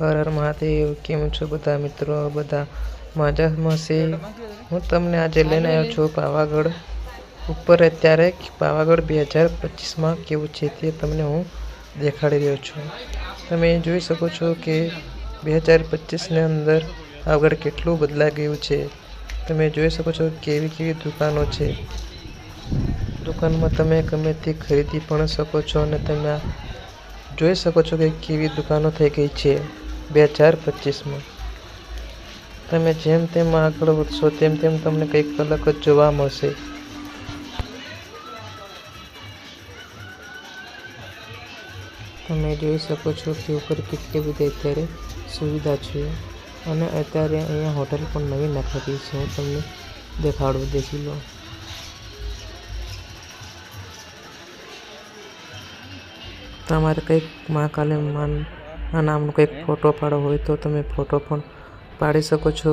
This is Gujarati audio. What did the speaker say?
હર હર મહાદેવ, કેમ છો બધા મિત્રો? બધા મજામાં છે. હું તમને આજે લઈને આવ્યો છું પાવાગઢ. ઉપર અત્યારે પાવાગઢ બે હજાર પચીસમાં કેવું છે તે તમને હું દેખાડી રહ્યો છું. તમે જોઈ શકો છો કે બે હજાર પચીસની અંદર આગળ કેટલું બદલાઈ ગયું છે. તમે જોઈ શકો છો કેવી કેવી દુકાનો છે. દુકાનમાં તમે ગમે તે ખરીદી પણ શકો છો અને તમે જોઈ શકો છો કે કેવી દુકાનો થઈ ગઈ છે. બે હજાર પચીસમાં. તમે જેમ તેમ આગળ વધશો, તેમ તેમ તમને કંઈક અલગ જ જોવા મળશે. તમે જોઈ શકો છો કે ઉપર કેટલી બધી અત્યારે સુવિધા છે અને અત્યારે અહીંયા હોટલ પણ નવી નાખાતી છે. હું તમને દેખાડું, દેખી લો તમારે કંઈક મહાકાલે માન નામનો કંઈક ફોટો પાડવો હોય તો તમે ફોટો પણ પાડી શકો છો.